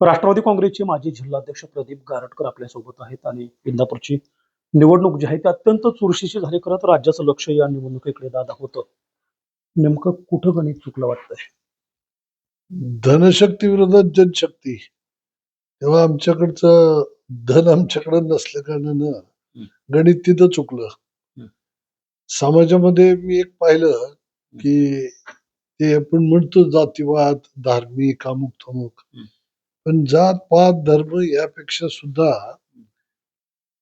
राष्ट्रवादी काँग्रेसचे माजी जिल्हाध्यक्ष प्रदीप गारटकर आपल्यासोबत आहेत आणि इंदापूरची निवडणूक जी आहे ती अत्यंत चुरशीची झाली. खरं तर राज्याचं लक्ष या निवडणुकीकडे दादा होतं. नेमकं कुठं गणित चुकलं वाटतंय? धनशक्ती विरोधात जनशक्ती. तेव्हा आमच्याकडचं धन आमच्याकडे नसल्या कारणानं गणित तिथं चुकलं. समाजामध्ये मी एक पाहिलं की ते आपण म्हणतो जातीवाद धार्मिक अमुक थमुक. पण जात पात धर्म यापेक्षा सुद्धा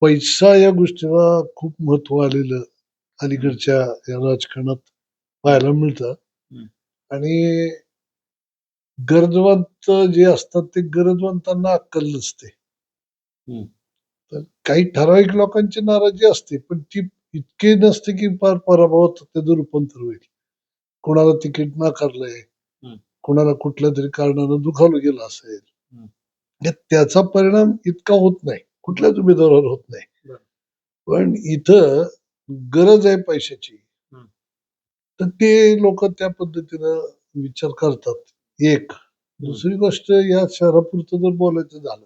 पैसा या गोष्टीला खूप महत्त्व आलेलं अलीकडच्या या राजकारणात पाहायला मिळतं. आणि गरजवंत जे असतात ते गरजवंतांना अक्कल नसते. तर काही ठराविक लोकांची नाराजी असते पण ती इतकी नसते की फार पराभवात त्याचं रूपांतर होईल कोणाला तिकीट नाकारलंय. कोणाला कुठल्या तरी कारणानं दुखावलं गेलं असेल त्याचा परिणाम इतका होत नाही कुठल्याच उमेदवारावर होत नाही. पण इथं गरज आहे पैशाची. तर ते लोक त्या पद्धतीनं विचार करतात एक दुसरी गोष्ट या शहरापुरतं जर बोलायचं झालं.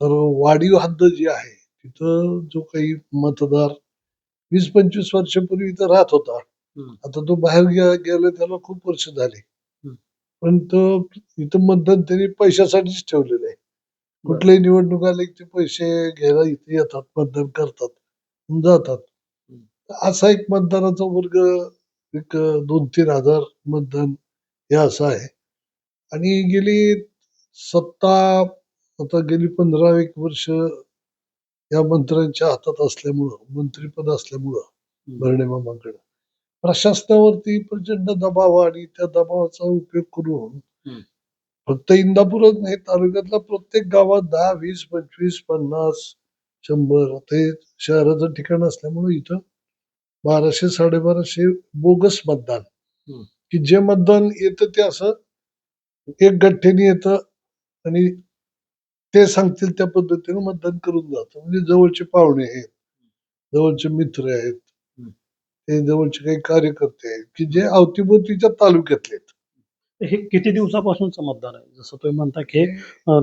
तर वाढीव हद्द जी आहे तिथं जो काही मतदार वीस पंचवीस वर्षापूर्वी इथं राहत होता. आता तो बाहेर गेला त्याला खूप वर्ष झाले. पण तो इथं मतदान त्यांनी पैशासाठीच ठेवलेलं आहे. कुठल्याही निवडणूक आली की ते पैसे घ्यायला इथे येतात मतदान करतात आणि जातात. असा एक मतदानाचा वर्ग एक दोन तीन हजार मतदान हे असं आहे. आणि गेली सत्ता आता गेली पंधरा एक वर्ष या मंत्र्यांच्या हातात असल्यामुळं मंत्रीपद असल्यामुळं भरणे मामाकडे. प्रशासनावरती प्रचंड दबाव आणि त्या दबावाचा उपयोग करून. फक्त इंदापूरच नाही तालुक्यातल्या प्रत्येक गावात दहा वीस पंचवीस पन्नास शंभर ते शहराचं ठिकाण असल्यामुळे इथं बाराशे साडेबाराशे बोगस मतदान. की जे मतदान येतं ते असं एक गठ्ठेने येतं आणि ते सांगतील त्या पद्धतीने मतदान करून जातं म्हणजे जवळचे पाहुणे आहेत जवळचे मित्र आहेत ते जवळचे काही कार्यकर्ते आहेत की जे अवतीभोवतीच्या तालुक्यातले आहेत हे किती दिवसापासूनचं मतदान आहे जसं तुम्ही म्हणता की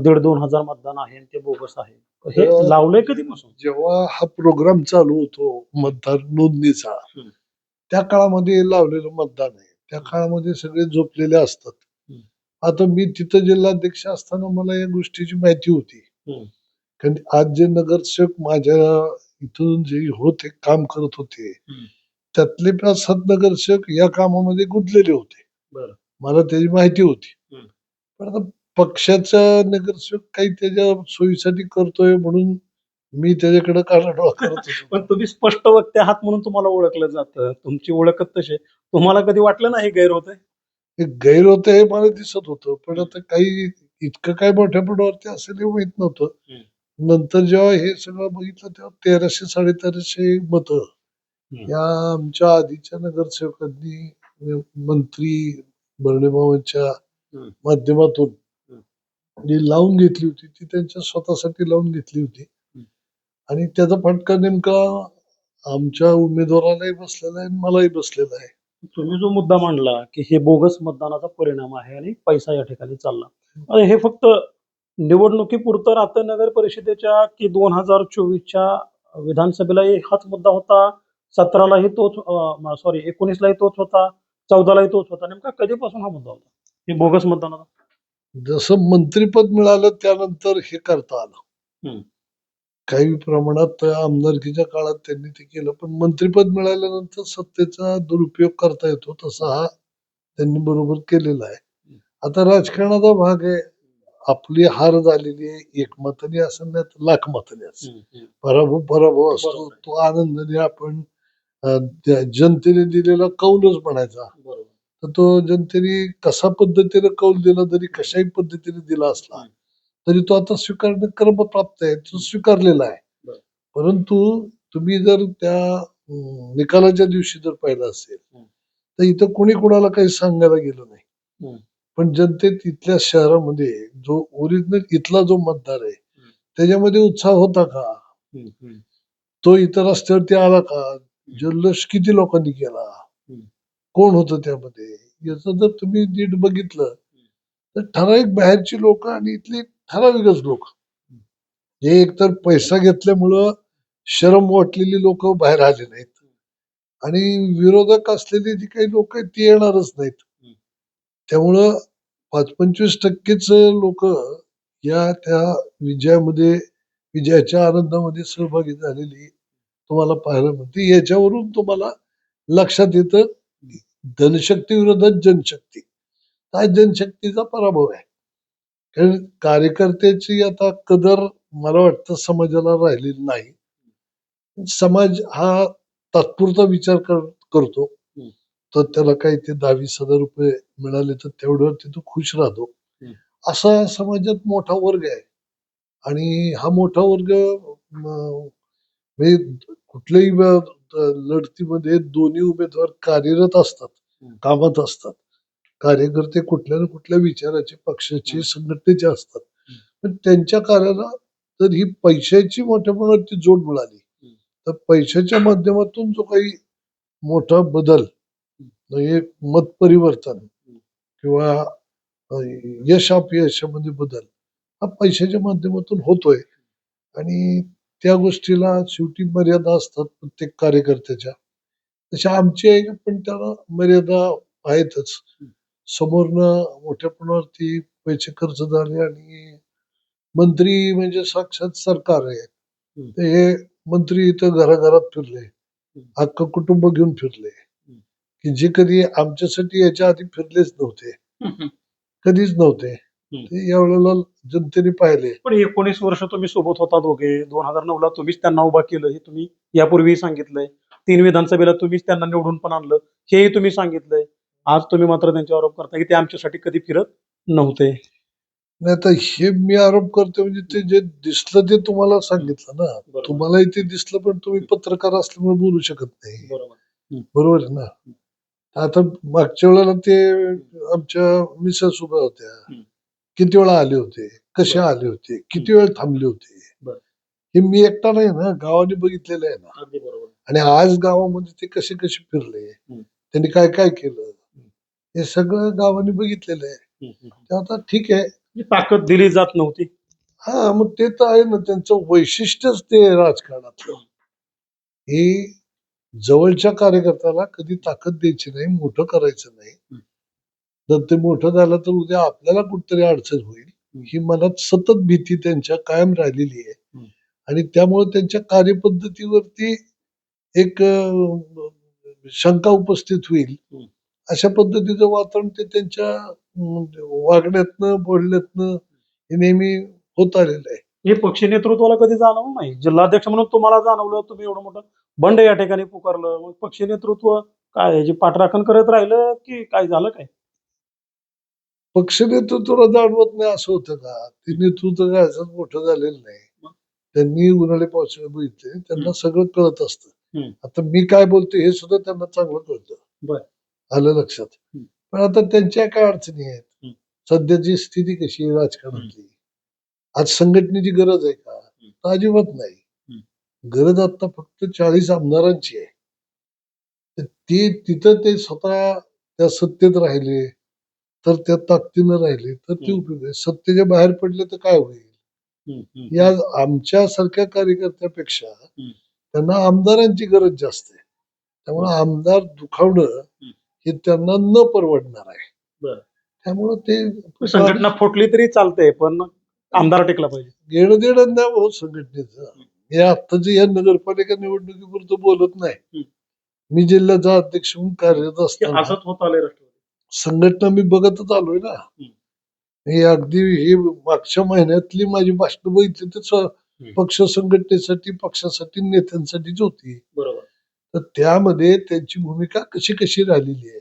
दीड दोन हजार मतदान आहे आणि ते बोगस आहे हे लावलंय कधीपासून जेव्हा हा प्रोग्राम चालू होतो मतदार नोंदणीचा. त्या काळामध्ये लावलेलं मतदान आहे त्या काळामध्ये सगळे झोपलेले असतात. आता मी तिथं जिल्हाध्यक्ष असताना मला या गोष्टीची माहिती होती. कारण आज जे नगरसेवक माझ्या इथून जे होते काम करत होते. त्यातले सात नगरसेवक या कामामध्ये गुंतलेले होते. बरं. मला त्याची माहिती होती. हम्म. पण आता पक्षाचा नगरसेवक काही त्याच्या सोयीसाठी करतोय म्हणून मी त्याच्याकडे कानाडोळा करत होतो. पण तुम्ही स्पष्ट वक्ते आहात म्हणून तुम्हाला ओळखलं जातं. तुमची ओळखच तशी आहे. तुम्हाला कधी वाटलं नाही गैर होत हे गैर होतं हे मला दिसत होतं. पण आता काही इतकं काय मोठ्या पडावरती असेल हे माहीत नव्हतं. नंतर जेव्हा हे सगळं बघितलं तेव्हा तेराशे साडेतेराशे मत या आमच्या आधीच्या नगरसेवकांनी मंत्री भरणेबाबांच्या हम्म. माध्यमातून. जी लावून घेतली होती ती त्यांच्या स्वतःसाठी लावून घेतली होती. आणि त्याचा फटका नेमका आमच्या उमेदवारालाही बसलेला आहे आणि मलाही बसलेला आहे. तुम्ही जो मुद्दा मांडला की हे बोगस मतदानाचा परिणाम आहे आणि पैसा या ठिकाणी चालला. अरे हे फक्त निवडणुकीपुरतं राहतं नगर परिषदेच्या की दोन हजार चोवीसच्या विधानसभेलाही हाच मुद्दा होता? सतरालाही तोच सॉरी एकोणीसलाही तोच होता चौदालाही तोच होता. नेमका कधीपासून हा मुद्दा होता? हे बोगस मतदानाचा. जसं मंत्रीपद मिळालं त्यानंतर हे करता आलं. काही प्रमाणात आमदारकीच्या काळात त्यांनी ते केलं पण मंत्रीपद मिळाल्यानंतर सत्तेचा दुरुपयोग करता येतो तसा हा त्यांनी बरोबर केलेला आहे. आता राजकारणाचा भाग आहे. आपली हार झालेली आहे. एक मताने असं नाही तर लाख मताने असं पराभव पराभव असतो. तो आनंदाने आपण जनतेने दिलेला कौलच म्हणायचा तर तो जनतेने कसा पद्धतीने कौल दिला जरी कशाही पद्धतीने दिला असला. तरी तो आता स्वीकारणं क्रमप्राप्त आहे तो स्वीकारलेला आहे. परंतु तुम्ही जर त्या निकालाच्या दिवशी जर पाहिलं असेल. तर इथं कोणी कोणाला काही सांगायला गेलं नाही. पण जनतेत इथल्या शहरामध्ये जो ओरिजिनल इथला जो मतदार आहे. त्याच्यामध्ये उत्साह होता का. तो इतर रस्त्यावरती आला का जल्लोष किती लोकांनी केला? कोण होतं त्यामध्ये? याचं जर तुम्ही नीट बघितलं तर ठराविक बाहेरची लोक आणि इथली ठराविकच लोक. जे एकतर पैसा घेतल्यामुळं शरम वाटलेली लोक बाहेर आले नाहीत. आणि विरोधक असलेली जी काही लोक आहेत ती येणारच नाहीत. त्यामुळं पाच पंचवीस टक्केच लोक या त्या विजयामध्ये विजयाच्या आनंदामध्ये सहभागी झालेली तुम्हाला पाहायला मिळते. याच्यावरून तुम्हाला लक्षात येतं धनशक्ती विरोधात जनशक्ती. हा जनशक्तीचा पराभव आहे. कारण कार्यकर्त्याची आता कदर मला वाटतं समाजाला राहिलेली नाही. समाज हा तात्पुरता विचार कर- करतो. तर त्याला काही ते दहा वीस हजार रुपये मिळाले तर तेवढ्यावर तो खुश राहतो. असा समाजात मोठा वर्ग आहे. आणि हा मोठा वर्ग म्हणजे कुठल्याही लढतीमध्ये दोन्ही उमेदवार कार्यरत असतात. कामात असतात. कार्यकर्ते कुठल्या ना कुठल्या विचाराचे पक्षाचे. संघटनेचे असतात. पण त्यांच्या कार्याला जर ही पैशाची मोठ्या प्रमाणात जोड मिळाली तर पैशाच्या माध्यमातून जो काही मोठा बदल म्हणजे मत परिवर्तन किंवा यश अपयशामध्ये बदल हा पैशाच्या माध्यमातून होतोय. आणि त्या गोष्टीला शेवटी मर्यादा असतात प्रत्येक कार्यकर्त्याच्या. तशा आमची आहे पण त्याला मर्यादा आहेतच. समोरनं मोठ्या प्रमाणावरती पैसे खर्च झाले आणि मंत्री म्हणजे साक्षात सरकार आहे. हे मंत्री इथं घराघरात फिरले. अख्खं कुटुंब घेऊन फिरले. की जे कधी आमच्यासाठी याच्या आधी फिरलेच नव्हते. कधीच नव्हते. ते यावेळेला जनतेने पाहिले. पण एकोणीस वर्ष तुम्ही सोबत होता दोघे. दोन हजार नऊ ला तुम्हीच त्यांना उभा केलं हे तुम्ही यापूर्वी सांगितलंय. तीन विधानसभेला तुम्हीच त्यांना निवडून पण आणलं हेही तुम्ही सांगितलंय. आज तुम्ही मात्र त्यांच्यावर आरोप करता की ते आमच्यासाठी कधी फिरत नव्हते. नाही आता हे मी आरोप करतो म्हणजे ते जे दिसलं ते तुम्हाला सांगितलं ना. तुम्हालाही ते दिसलं पण तुम्ही पत्रकार असल्यामुळे बोलू शकत नाही. बरोबर. बरोबर आहे ना? आता मागच्या वेळेला ते आमच्या मिसेस उभ्या होत्या. हम्म. किती वेळा आले होते? कसे. आले होते? किती वेळ थांबले होते. हे मी एकटा नाही ना गावाने बघितलेलं आहे ना. आणि आज गावामध्ये ते कसे कसे फिरले. त्यांनी काय काय केलं? हे सगळं गावाने बघितलेलं आहे. ते आता ठीक आहे. ताकद दिली जात नव्हती. हा मग ते तर आहे ना त्यांचं वैशिष्ट्यच ते राजकारणातलं हे जवळच्या कार्यकर्त्याला कधी ताकद द्यायची नाही मोठं करायचं नाही. जर ते मोठं झालं तर उद्या आपल्याला कुठतरी अडचण होईल. ही मनात सतत भीती त्यांच्या कायम राहिलेली आहे. आणि त्यामुळे त्यांच्या कार्यपद्धतीवरती एक शंका उपस्थित होईल. अशा पद्धतीचं वातावरण ते त्यांच्या वागण्यातनं बोलण्यातनं हे नेहमी होत आलेलं आहे. हे पक्ष नेतृत्वाला कधी जाणवलं नाही. जिल्हाध्यक्ष म्हणून तुम्हाला जाणवलं तुम्ही एवढं मोठं बंड या ठिकाणी पुकारलं. मग पक्ष नेतृत्व काय याची पाठराखण करत राहिलं की काय झालं काय? पक्ष नेतृत्वाला जाणवत नाही असं होतं का? ते नेतृत्व काय असं मोठं झालेलं नाही. त्यांनी उन्हाळे पावसाळे बघितले त्यांना. सगळं कळत असतं. आता मी काय बोलतो हे सुद्धा त्यांना चांगलं कळतं. आलं लक्षात. पण आता त्यांच्या काय अडचणी आहेत. सध्याची स्थिती कशी आहे राजकारणातली आज संघटनेची गरज आहे का? अजिबात नाही. गरज आता फक्त चाळीस आमदारांची आहे. ते तिथं ते स्वतः त्या सत्तेत राहिले तर त्या ताकदीनं राहिले तर ते. उपयोग आहे. सत्तेच्या बाहेर पडले तर काय होईल? या आमच्या सारख्या कार्यकर्त्यापेक्षा त्यांना आमदारांची गरज जास्त आहे. त्यामुळे आमदार दुखावणं हे त्यांना न परवडणार आहे. त्यामुळे ते संघटना फुटली तरी चालते पण आमदार टिकला पाहिजे. घेणं देणं नाही हो संघटनेचं. हे आत्ताच्या या नगरपालिका निवडणुकीपुरतं बोलत नाही. मी जिल्ह्याचा अध्यक्ष म्हणून कार्यरत हे असंच होत आलंय राष्ट्रवादी. संघटना मी बघतच आलोय ना. हे अगदी हे मागच्या महिन्यातली माझी भाषण बघितली तर पक्ष संघटनेसाठी पक्षासाठी नेत्यांसाठीच होती. बरोबर. तर त्यामध्ये त्यांची भूमिका कशी कशी राहिलेली आहे.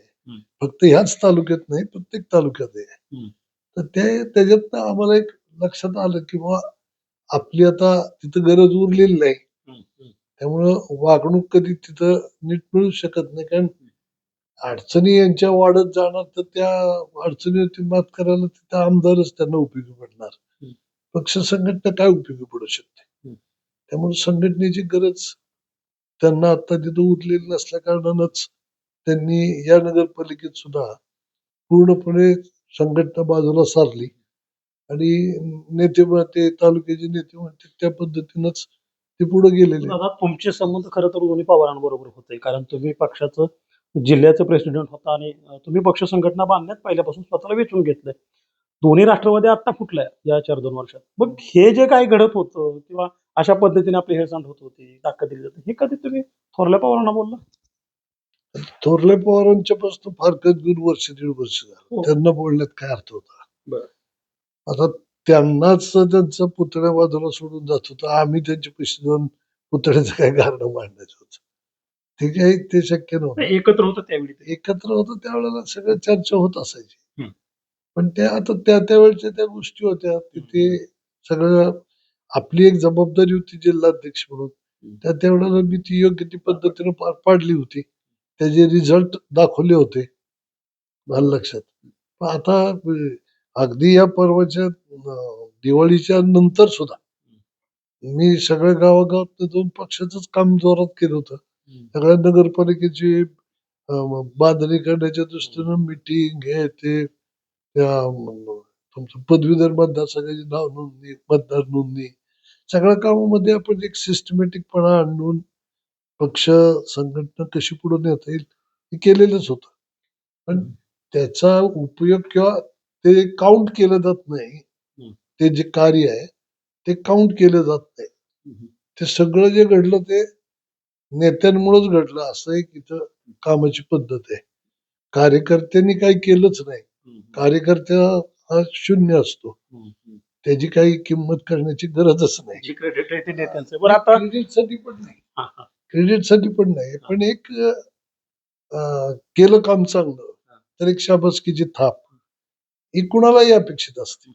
फक्त ह्याच तालुक्यात नाही प्रत्येक तालुक्यात आहे. तर ते त्याच्यातनं आम्हाला एक लक्षात आलं की बुवा आपली आता तिथं गरज उरलेली नाही. त्यामुळं वागणूक कधी तिथं नीट मिळू शकत नाही कारण अडचणी यांच्या वाढत जाणार तर त्या अडचणीवरती मात करायला तिथं आमदारच त्यांना उपयोगी पडणार. पक्ष संघटना काय उपयोगी पडू शकते. त्यामुळे संघटनेची गरज त्यांना आता तिथं उरलेली नसल्या कारणानंच त्यांनी या नगरपालिकेत सुद्धा पूर्णपणे संघटना बाजूला सारली. आणि नेते ते तालुक्याचे नेते म्हणते त्या पद्धतीनंच ते पुढे गेलेले. तुमचे संबंध खरं तर दोन्ही पवारांबरोबर होते. कारण तुम्ही पक्षाचं जिल्ह्याचे प्रेसिडेंट होता आणि तुम्ही पक्ष संघटना बांधण्यात पहिल्यापासून स्वतःला वेचून घेतलंय. दोन्ही राष्ट्रवादी आता फुटल्या या चार दोन वर्षात. मग हे जे काही घडत होतं किंवा अशा पद्धतीने आपली हेळसांड होत होती ताकद दिली जाते हे कधी तुम्ही थोरल्या पवारांना बोलला? थोरल्या पवारांच्या पासून फार दोन वर्ष दीड वर्ष झालं. हो. त्यांना बोलण्यात काय अर्थ होता. आता त्यांनाच त्यांचा पुतळ्या बाजूला सोडून जात होतं. आम्ही त्यांच्या पैसे जाऊन पुतळ्याचं काय कारण मांडायचं होतं. ते काही ते शक्य नव्हतं. एकत्र होतं त्यावेळी ते. एकत्र होतं त्यावेळेला सगळं चर्चा होत असायची. हम्म. पण त्या आता त्या त्यावेळच्या त्या गोष्टी होत्या की ते सगळं आपली एक जबाबदारी होती जिल्हाध्यक्ष म्हणून. त्या त्यावेळेला मी ती योग्य ती पद्धतीने पार पाडली होती. त्याचे रिझल्ट दाखवले होते. मला लक्षात. पण आता अं, अगदी या पर्वाच्या अं, दिवाळीच्या नंतर सुद्धा मी सगळ्या गावागावात जाऊन पक्षाचंच काम जोरात केलं होतं. सगळ्या नगरपालिकेची अं, बांधणी करण्याच्या दृष्टीनं मिटिंग हे ते त्या तुमचं पदवीधर मतदारसंघाची नाव नोंदणी मतदार नोंदणी. सगळ्या कामामध्ये आपण एक सिस्टमॅटिकपणा आणून पक्ष संघटना कशी पुढे नेता येईल हे केलेलंच होतं. पण त्याचा उपयोग किंवा ते काउंट केलं जात नाही. ते जे कार्य आहे ते काउंट केलं जात नाही. ते सगळं जे घडलं ते नेत्यांमुळेच घडलं. असं एक इथं कामाची पद्धत आहे. कार्यकर्त्यांनी काही केलंच नाही. कार्यकर्ता हा शून्य असतो. त्याची काही किंमत करण्याची गरजच नाही. क्रेडिटसाठी पण नाही. क्रेडिटसाठी पण नाही. पण एक केलं काम चांगलं तर एक शाबासकीची थाप. ही कुणालाही अपेक्षित असते.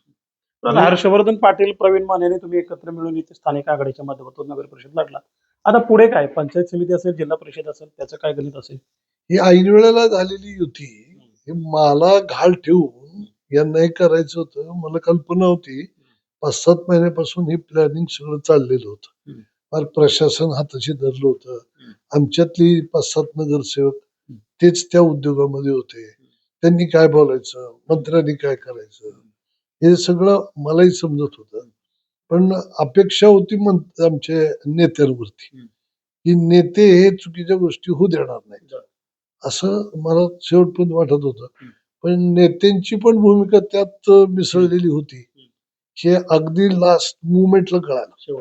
हर्षवर्धन पाटील प्रवीण मानेने तुम्ही एकत्र मिळून इथे स्थानिक आघाडीच्या माध्यमातून नगर परिषद लढला आता पुढे काय? पंचायत समिती असेल जिल्हा परिषद असेल त्याचं काय गणित असेल? ही ऐन वेळेला झालेली युती हे मला घाल ठेवून यांना हे करायचं होतं. मला कल्पना होती पाच सात महिन्यापासून हे प्लॅनिंग सगळं चाललेलं होतं. फार प्रशासन हाताशी धरलं होतं. आमच्यातली पाच सात नगरसेवक. तेच त्या उद्योगामध्ये होते. त्यांनी काय बोलायचं? मंत्र्यांनी काय करायचं? हे सगळं मलाही समजत होतं. पण अपेक्षा होती मं- आमच्या नेत्यांवरती. की नेते हे चुकीच्या गोष्टी होऊ देणार नाही असं मला शेवटपर्यंत वाटत होतं. पण नेत्यांची पण भूमिका त्यात मिसळलेली होती. हे अगदी लास्ट मुवमेंटला कळालं.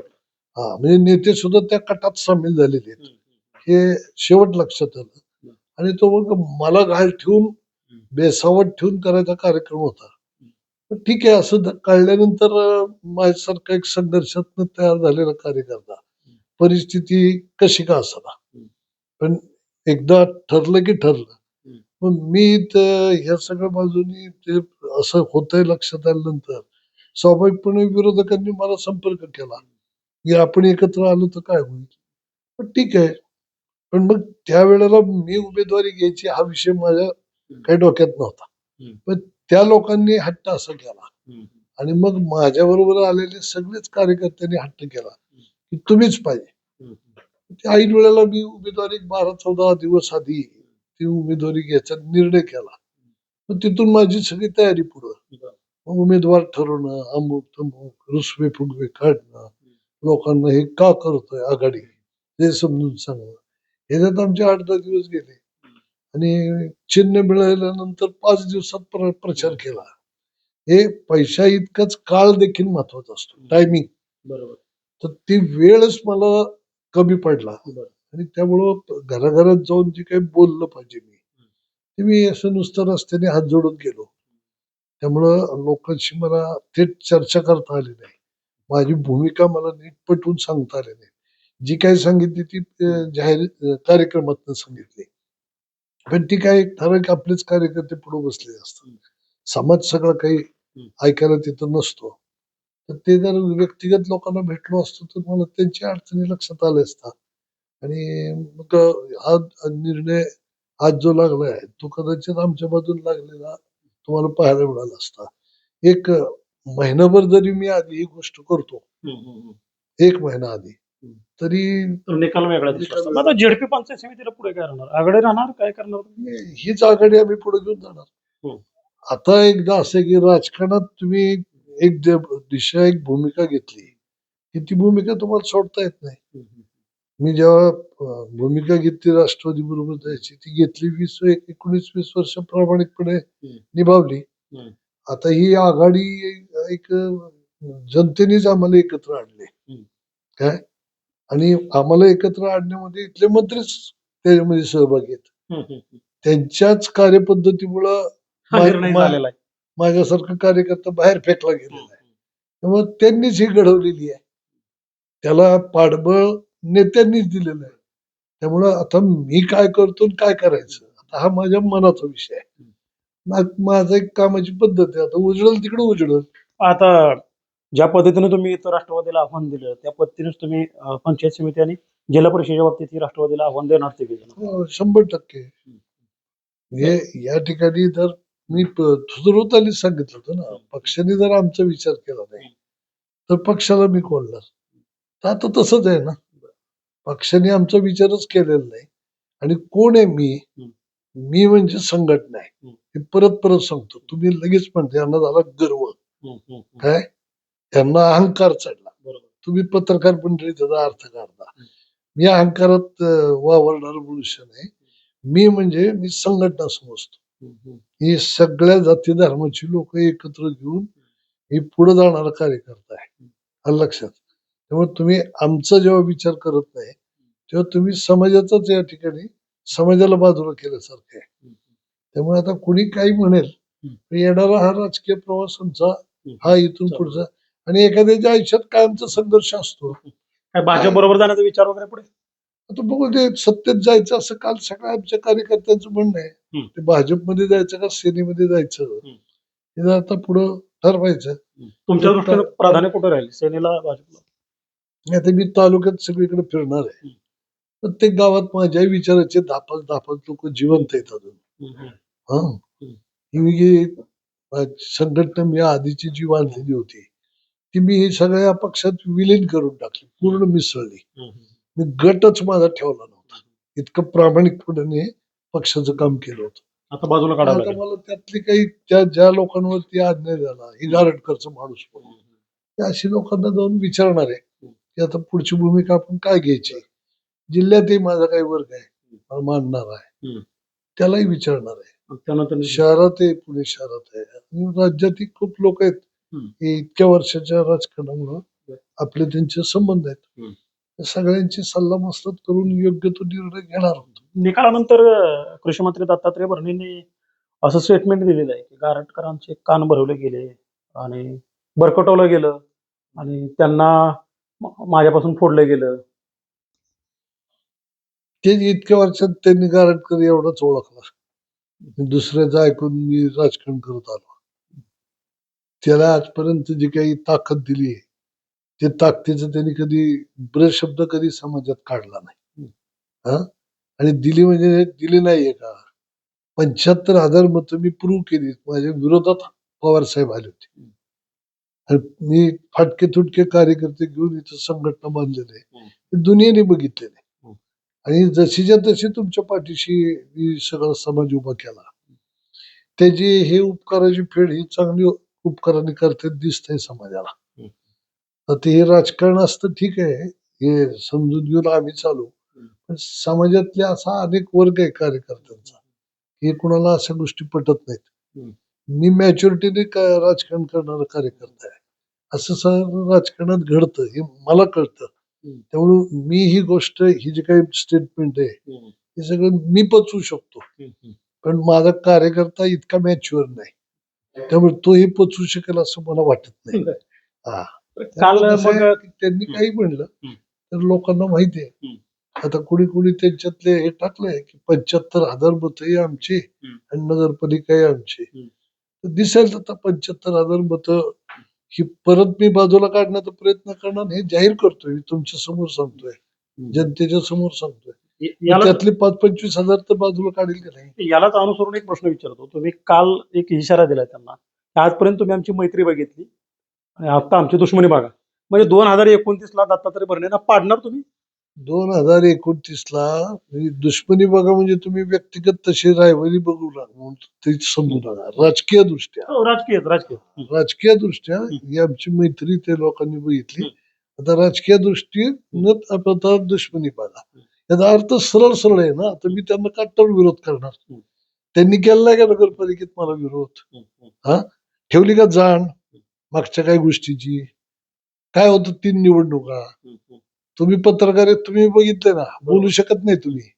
हा म्हणजे नेते सुद्धा त्या कटात सामील झालेले आहेत. हे शेवट लक्षात आलं. आणि तो मग मला घाल ठेवून बेसावट ठेवून करायचा कार्यक्रम होता. ठीक आहे असं अं, माझ्यासारखा एक संघर्षातनं तयार झालेला कार्यकर्ता परिस्थिती कशी का असणार पण एकदा ठरलं की ठरलं. मग मी तर ह्या सगळ्या बाजूनी ते असं होतंय लक्षात आल्यानंतर स्वाभाविकपणे विरोधकांनी मला संपर्क केला. की आपण एकत्र आलो तर काय होईल? पण ठीक आहे. पण मग त्यावेळेला मी उमेदवारी घ्यायची हा विषय माझ्या काही डोक्यात नव्हता. पण त्या लोकांनी हट्ट असा केला. आणि मग माझ्या बरोबर आलेले सगळेच कार्यकर्त्यांनी हट्ट केला की तुम्हीच पाहिजे. त्या ऐन वेळेला मी उमेदवारी बारा चौदा दिवस आधी ती उमेदवारी घ्यायचा निर्णय केला. पण तिथून माझी सगळी तयारी पुढं. मग उमेदवार ठरवणं अमुक तमुक रुसवे फुगवे काढणं लोकांना हे का करतोय आघाडी? हे समजून सांगणं. ह्याच्यात आमचे आठ दहा दिवस गेले. आणि चिन्ह मिळाल्यानंतर पाच दिवसात प्र- प्रचार केला. हे पैशा इतकाच काळ देखील महत्त्वाचा असतो. टायमिंग बरोबर. तर ती वेळच मला कमी पडला. आणि त्यामुळं घराघरात जाऊन जे काही बोललं पाहिजे मी ते मी असं नुसतं रस्त्याने हात जोडून गेलो. त्यामुळं लोकांशी मला थेट चर्चा करता आली नाही. माझी भूमिका मला नीट पटवून सांगता आली नाही. जी काही सांगितली ती जाहीर अं, कार्यक्रमातून सांगितली. पण ती काय ठराविक आपलेच कार्यकर्ते पुढे बसले असतात. समाज सगळं काही ऐकायला तिथं नसतो. तर ते जर व्यक्तिगत लोकांना भेटलो असतो तर मला त्यांची अडचणी लक्षात आल्या असतात आणि मग हा निर्णय आज जो लागलाय तो कदाचित आमच्या बाजून लागलेला तुम्हाला पाहायला मिळाला असता. एक महिनाभर जरी मी आधी ही गोष्ट करतो एक महिना आधी तरी निकाल वेगळा दिसला. आता जेडपी पंचायत समितीला पुढे काय राहणार? आघाडी राहणार? काय करणार? हीच आघाडी आम्ही पुढे घेऊन जाणार. आता एकदा असं की राजकारणात तुम्ही एक द- दिशा एक भूमिका घेतली की ती भूमिका तुम्हाला सोडता येत नाही. मी जेव्हा अं, भूमिका घेतली राष्ट्रवादी बरोबर जायची ती घेतली वीस एक एकोणीस वीस वर्ष प्रामाणिकपणे निभावली. हम्म. आता ही आघाडी एक अं, जनतेनेच आम्हाला एकत्र आणले. हम्म. काय? आणि आम्हाला एकत्र आणण्यामध्ये इथले मंत्रीच त्याच्यामध्ये सहभागी आहेत. त्यांच्याच कार्यपद्धतीमुळं माझ्यासारखा कार्यकर्ता बाहेर फेकला गेलेला आहे. त्यामुळे त्यांनीच ही घडवलेली आहे. त्याला पाठबळ नेत्यांनीच दिलेलं आहे. त्यामुळं आता मी काय करतो आणि काय करायचं? आता हा माझ्या मनाचा विषय आहे. माझं एक कामाची पद्धत आहे. आता उजळल तिकडे उजळल. आता ज्या पद्धतीने तुम्ही इथं राष्ट्रवादीला आव्हान दिलं त्या पद्धतीनेच तुम्ही अं, पंचायत समिती आणि जिल्हा परिषदेच्या बाबतीत ही राष्ट्रवादीला आव्हान देणार ते हो, शंभर टक्के. हे या ठिकाणी जर मी सुरुवातीला सांगितलं होतं ना पक्षाने जर आमचा विचार केला नाही तर पक्षाला मी कोणणार? तर आता तसंच आहे ना. पक्षाने आमचा विचारच केलेला नाही. आणि कोण आहे मी? मी म्हणजे संघटना आहे. हम्म. हे परत परत सांगतो. तुम्ही लगेच म्हणते यांना झाला गर्व. काय? यांना अहंकार चढला. बरोबर. तुम्ही पत्रकार मंडळी त्याचा अर्थ काढता मी अहंकारात वावरणार मनुष्य नाही. मी म्हणजे मी संघटना समजतो. ही सगळ्या जाती धर्माची लोक एकत्र घेऊन ही पुढे जाणारा कार्यकर्ता आहे. लक्षात. त्यामुळे तुम्ही आमचा जेव्हा विचार करत नाही तेव्हा तुम्ही समाजाचाच या ठिकाणी समाजाला बाजूला केल्यासारखं आहे. त्यामुळे आता कुणी काही म्हणेल येणारा हा राजकीय प्रवास आमचा हा इथून पुढचा आणि एखाद्याच्या आयुष्यात कायमचा संघर्ष असतो. काय भाजप बरोबर जाण्याचा विचार वगैरे पुढे? आता बघू ते सत्तेत जायचं असं काल सगळ्या आमच्या कार्यकर्त्यांचं म्हणणं आहे. ते भाजपमध्ये जायचं का सेनेमध्ये जायचं. हे जर आता पुढं ठरवायचं. तुमच्या दृष्टीने प्राधान्य कुठे राहील? सेनेला भाजपला? आता मी तालुक्यात सगळीकडे फिरणार आहे. प्रत्येक गावात माझ्या विचाराचे दहा पाच लोक जिवंत आहेत अजून. हा. ही संघटना मी आधीची जी बांधलेली होती ती मी ही सगळ्या पक्षात विलीन करून टाकली पूर्ण मिसळली. मी गटच माझा ठेवला नव्हता. इतकं प्रामाणिकपणे पक्षाचं काम केलं होतं. आता बाजूला काढावं आता लागेल. मला त्यातली काही त्या ज्या लोकांवरती अन्याय झाला ही गारटकरचा माणूस त्या अशी लोकांना जाऊन विचारणार आहे की आता पुढची भूमिका आपण काय घ्यायची? जिल्ह्यातही माझा काही वर्ग आहे मला मानणार आहे. हम्म. त्यालाही विचारणार आहे. त्यानंतर शहरात आहे पुणे शहरात आहे आणि राज्यातही खूप लोक आहेत. की इतक्या वर्षाच्या राजकारणामुळं आपले त्यांचे संबंध आहेत. त्या सगळ्यांची सल्ला मसलत करून योग्य तो निर्णय घेणार होतो. निकालानंतर अं, कृषी मंत्री दत्तात्रय भरणेंनी असं स्टेटमेंट दिलेलं आहे की गारटकरांचे कान भरवले गेले आणि बरकटवलं गेलं आणि त्यांना म- माझ्यापासून फोडलं गेलं. ते इतक्या वर्षात त्यांनी गारटकर एवढाच ओळखला. दुसऱ्याचं ऐकून मी राजकारण करत आलो. त्याला आजपर्यंत जी काही ताकद दिली आहे ते ताकदीचं त्यांनी कधी ब्र शब्द कधी समाजात काढला नाही. हा? आणि दिली म्हणजे दिली नाहीये का पंच्याहत्तर हजार मतं मी प्रूव्ह केली माझ्या विरोधात पवार साहेब आले होते. आणि मी फाटके तुटके कार्यकर्ते घेऊन इथं संघटना बांधलेले आहे. दुनियेने बघितलेले. आणि जशीच्या तशी तुमच्या पाठीशी मी सगळा समाज उभा केला. त्याची हे उपकाराची फेड ही चांगली उपकाराने करते दिसतंय समाजाला. तर ते हे राजकारण असतं ठीक आहे. हे समजून घेऊन आम्ही चालू. पण समाजातले असा अनेक वर्ग आहे कार्यकर्त्यांचा हे कुणाला अशा गोष्टी पटत नाहीत. मी मॅच्युरिटीने राजकारण करणारा कार्यकर्ता आहे. असं राजकारणात घडतं हे मला कळतं. त्यामुळं मी ही गोष्ट ही जी काही स्टेटमेंट आहे हे. सगळं मी पचवू शकतो. पण माझा कार्यकर्ता इतका मॅच्युअर नाही. त्यामुळे तोही पचवू शकेल असं मला वाटत नाही. हा. काल त्यामुळे कसं मग आहे की त्यांनी काही म्हणलं हम्म. तर लोकांना माहिती आहे. हम्म. आता कुणी कुणी त्यांच्यातले हे टाकलंय की पंच्याहत्तर हजार मतं आमची. आणि नगरपालिका आमची. हम्म. तर दिसेल आता पंच्याहत्तर हजार मतं ही परत मी बाजूला काढण्याचा प्रयत्न करणार हे जाहीर करतोय मी तुमच्यासमोर सांगतोय. जनतेच्या समोर सांगतोय. याला त्यातले पाच पंचवीस हजार तर बाजूला काढील का नाही? यालाच अनुसरून एक प्रश्न विचारतो. तुम्ही काल एक इशारा दिलाय त्यांना. आजपर्यंत तुम्ही आमची मैत्री बघितली. आणि आता आमची दुश्मनी बघा. म्हणजे दोन हजार एकोणतीस ला दत्तात्रय भरणेंना पाडणार तुम्ही? दोन हजार एकोणतीस ला म्हणजे दुश्मनी बघा म्हणजे तुम्ही व्यक्तिगत तशी रायवरी बघू लागून ते समजू नका. राजकीय दृष्ट्या. हो, राजकीय राजकीय. हं. राजकीय दृष्ट्या ही. आमची मैत्री ते लोकांनी बघितली. आता राजकीय दृष्टीनं आपण आता दुश्मनी बघा. याचा अर्थ सरळ सरळ आहे ना तर मी त्यांना कट्टर विरोध करणार. त्यांनी केला नाही का नगरपालिकेत मला विरोध हं. ठेवली का जाण मागच्या काही गोष्टीची काय होतं तीन निवडणुका. तुम्ही पत्रकार तुम्ही बघितले ना बोलू शकत नाही तुम्ही.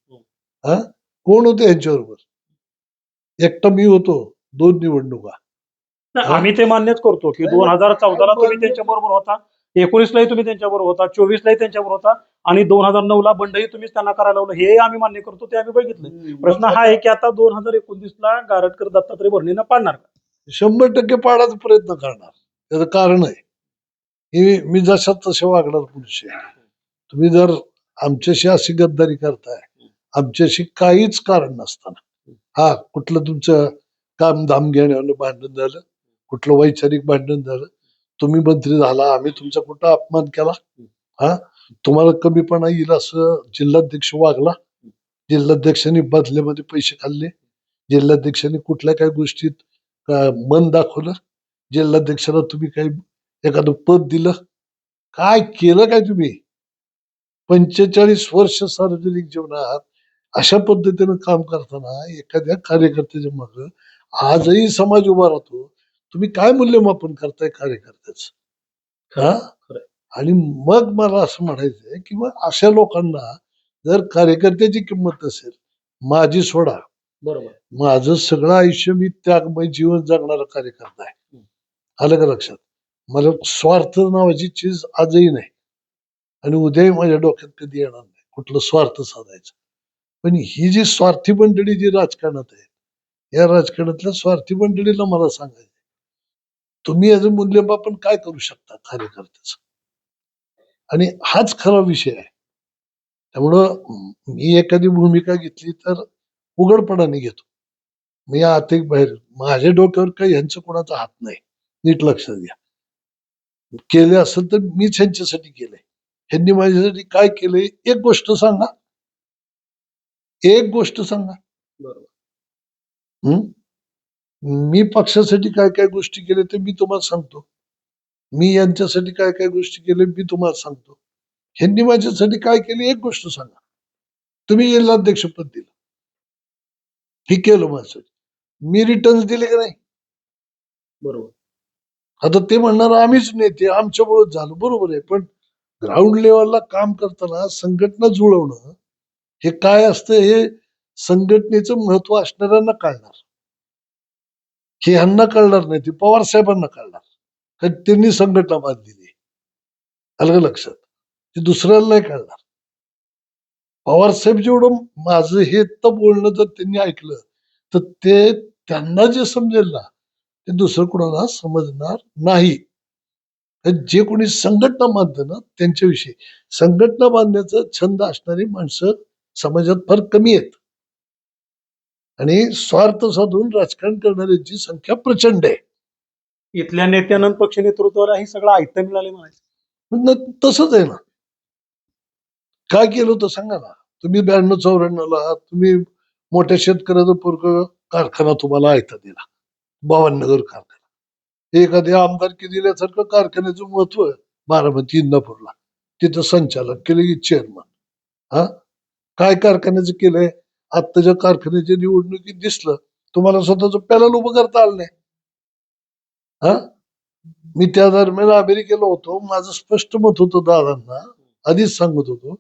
हा कोण होते यांच्याबरोबर एकटा मी होतो दोन निवडणुका? आम्ही ते मान्यच करतो की दोन हजार चौदाला तुम्ही त्यांच्या बरोबर होता एकोणीसलाही तुम्ही त्यांच्या बरोबर होता चोवीसलाही त्यांच्याबरोबर होता आणि दोन हजार नऊ ला बंडही तुम्हीच त्यांना करायला लावलं. हे आम्ही मान्य करतो ते आम्ही बघितलं. प्रश्न हा आहे की आता दोन हजार एकोणतीस ला गारटकर दत्तात्रय भरणीनं पाडणार का? शंभर टक्के पाडायचा प्रयत्न करणार. त्याचं कारण आहे. मी जशा तसे वागणार पुरुष आहे. तुम्ही जर आमच्याशी अशी गद्दारी करताय आमच्याशी काहीच कारण नसताना. हा कुठलं तुमचं काम धाम घेण्यानं भांडण झालं कुठलं वैचारिक भांडण झालं तुम्ही मंत्री झाला आम्ही तुमचा कुठं अपमान केला? हा? तुम्हाला कमीपणा येईल असं जिल्हाध्यक्ष वागला? जिल्हाध्यक्षांनी बदल्यामध्ये पैसे खाल्ले? जिल्हाध्यक्षांनी कुठल्या काही गोष्टीत मन दाखवलं? जिल्हाध्यक्षाला तुम्ही काही एखादं पद दिलं? काय केलं काय तुम्ही? पंचेचाळीस वर्ष सार्वजनिक जीवनात अशा पद्धतीनं काम करताना एखाद्या कार्यकर्त्याच्या मग आजही समाज उभा राहतो. तुम्ही काय मूल्यमापन करताय कार्यकर्त्याच? हा. आणि मग मला असं म्हणायचंय की मग अशा लोकांना जर कार्यकर्त्याची किंमत नसेल माझी सोडा. बरोबर. माझं सगळं आयुष्य मी त्यागमय जीवन जगणारा कार्यकर्ता आहे. आलं का लक्षात? मला स्वार्थ नावाची चीज आजही नाही. आणि उद्याही माझ्या डोक्यात कधी येणार नाही. कुठलं स्वार्थ साधायचं? पण ही जी स्वार्थी मंडळी जी राजकारणात आहे या राजकारणातल्या स्वार्थी मंडळीला मला सांगायचं तुम्ही याचं मूल्यमापन काय करू शकता कार्यकर्त्याचं? आणि हाच खरा विषय आहे. त्यामुळं मी एखादी भूमिका घेतली तर उघडपणाने घेतो. मी आत एक बाहेर माझ्या डोक्यावर काही यांचं कोणाचा हात नाही. नीट लक्षात घ्या. केले असेल तर मीच ह्यांच्यासाठी केलंय. ह्यांनी माझ्यासाठी काय केलंय एक गोष्ट सांगा. एक गोष्ट सांगा. बरोबर. हम्म मी पक्षासाठी काय काय गोष्टी केल्या ते मी तुम्हाला सांगतो. मी यांच्यासाठी काय काय गोष्टी केल्या मी तुम्हाला सांगतो. ह्यांनी माझ्यासाठी काय केले एक गोष्ट सांगा. तुम्ही जिल्हाध्यक्षपद दिलं. हे केलं माझ्यासाठी. मी रिटर्न दिले का नाही? बरोबर. आता ते म्हणणार आम्हीच नेते आमच्यामुळेच झालं. बरोबर आहे. पण ग्राउंड लेवलला काम करताना संघटना जुळवणं हे काय असतं हे संघटनेचं महत्त्व असणाऱ्यांना कळणार. हे ह्यांना कळणार नाही ते पवार साहेबांना कळणार. कारण त्यांनी संघटना बांधलेली आलं लक्षात? ते दुसऱ्याला नाही कळणार. पवार साहेब जेवढं माझं हे तर बोलणं जर त्यांनी ऐकलं तर ते त्यांना जे समजेल ना ते दुसरं कुणाला समजणार नाही. तर जे कोणी संघटना बांधतं ना त्यांच्याविषयी. संघटना बांधण्याचा छंद असणारी माणसं समाजात फार कमी आहेत. आणि स्वार्थ साधून राजकारण करणाऱ्यांची संख्या प्रचंड आहे. इथल्या नेत्यानंद पक्ष नेतृत्वाला हे सगळं ऐकता मिळाले म्हणायचं. तसंच आहे ना. काय केलं होतं सांगा ना. तुम्ही ब्याण्णव चौऱ्याण्णवला तुम्ही मोठ्या शेतकऱ्याचा पोरग कारखाना तुम्हाला ऐकता दिला. बावननगर कारखाना. एखाद्या आमदारकी दिल्यासारखं कारखान्याचं महत्त्व आहे. बारामती इंदापूरला. तिथं संचालक केले की चेअरमन हा? काय कारखान्याचं केलंय? आत्ताच्या कारखान्याच्या निवडणुकीत दिसलं तुम्हाला स्वतःच पॅनल उभं करता आलं नाही. हा? मी त्या दरम्यान अमेरिकेला होतो. माझं स्पष्ट मत होतं दादांना आधीच सांगत होतो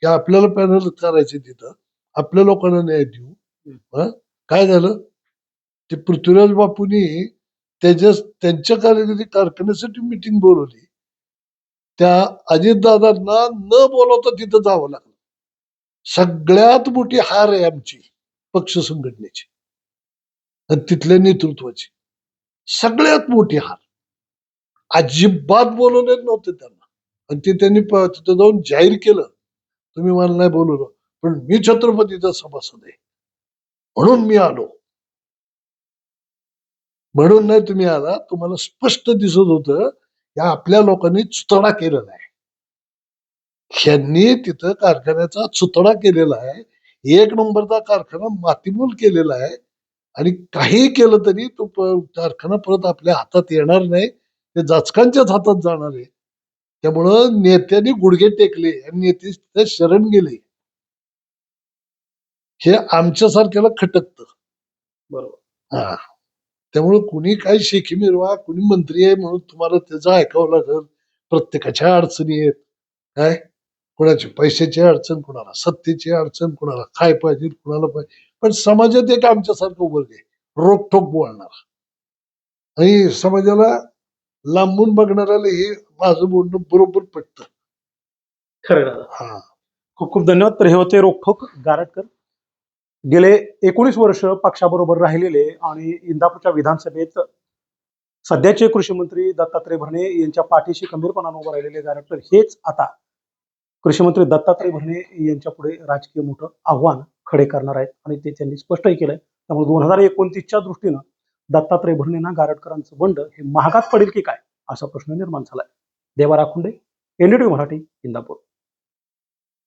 की आपल्याला पॅनल करायचे तिथं. आपल्या लोकांना न्याय देऊ. काय झालं? ते पृथ्वीराज बापूंनी त्याच्या त्यांच्या कार्यकारी कारखान्यासाठी मिटिंग बोलवली. त्या अजितदादांना न बोलवता तिथं जावं लागलं. सगळ्यात मोठी हार आहे आमची पक्ष संघटनेची आणि तिथल्या नेतृत्वाची. सगळ्यात मोठी हार. अजिबात बोलवले नव्हते त्यांना. आणि ते त्यांनी तिथं जाऊन जाहीर केलं. तुम्ही मला नाही बोलवलं पण मी छत्रपतीचा सभासद आहे. म्हणून मी आलो. म्हणून नाही तुम्ही आला तुम्हाला स्पष्ट दिसत होतं की आपल्या लोकांनी चुतडा केलेला आहे. ह्यांनी तिथं कारखान्याचा चुतडा केलेला आहे. एक नंबरचा कारखाना मातीमूल केलेला आहे. आणि काही केलं तरी तो कारखाना परत आपल्या हातात येणार नाही. ते जाचकांच्याच हातात जाणार आहे. त्यामुळं नेत्यांनी गुडघे टेकले आणि नेते तिथे शरण गेले. हे आमच्यासारख्याला खटकतं. बरोबर. हा. त्यामुळे कुणी काय शेखी मिरवा कुणी मंत्री आहे म्हणून तुम्हाला त्याचं ऐकावं लागेल. प्रत्येकाच्या अडचणी आहेत. काय? कुणाची? पैशाची अडचण कुणाला? सत्तेची अडचण कुणाला? काय पाहिजे? कुणाला पाहिजे? पण समाजात एक आमच्यासारखं वर्ग आहे. रोखोक बोलणार. आणि समाजाला लांबून बघणाऱ्याला हे माझं बोलणं बरोबर पटतं. खरं हा. खूप खूप धन्यवाद. तर हे होते रोखोक गारटकर. गेले एकोणीस वर्ष पक्षाबरोबर राहिलेले आणि इंदापूरच्या विधानसभेत सध्याचे कृषी मंत्री दत्तात्रय भरणे यांच्या पाठीशी खंबीरपणाने उभं राहिलेले गारटकर. हेच आता कृषीमंत्री दत्तात्रय भरणे यांच्या पुढे राजकीय मोठं आव्हान खडे करणार आहेत. आणि ते त्यांनी स्पष्टही केलंय. त्यामुळे दोन हजार एकोणतीसच्या दृष्टीनं दत्तात्रय भरणेंना गारटकरांचं बंड हे महागात पडेल की काय असा प्रश्न निर्माण झालाय. देवा राखुंडे एनडीटी मराठी इंदापूर.